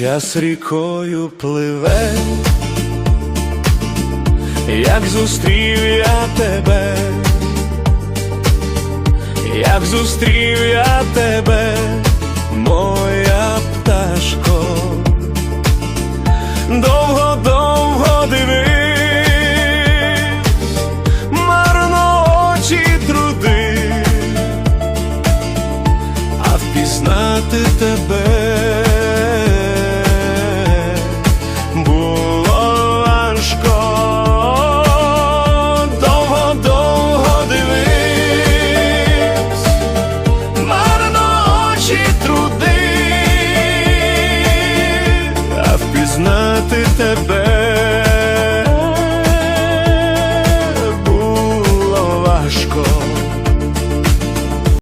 Час рікою пливе, як зустрів я тебе, як зустрів я тебе, моя пташко, довго, довго дивись, марно очі труди, а впізнати тебе втратити тебе було важко.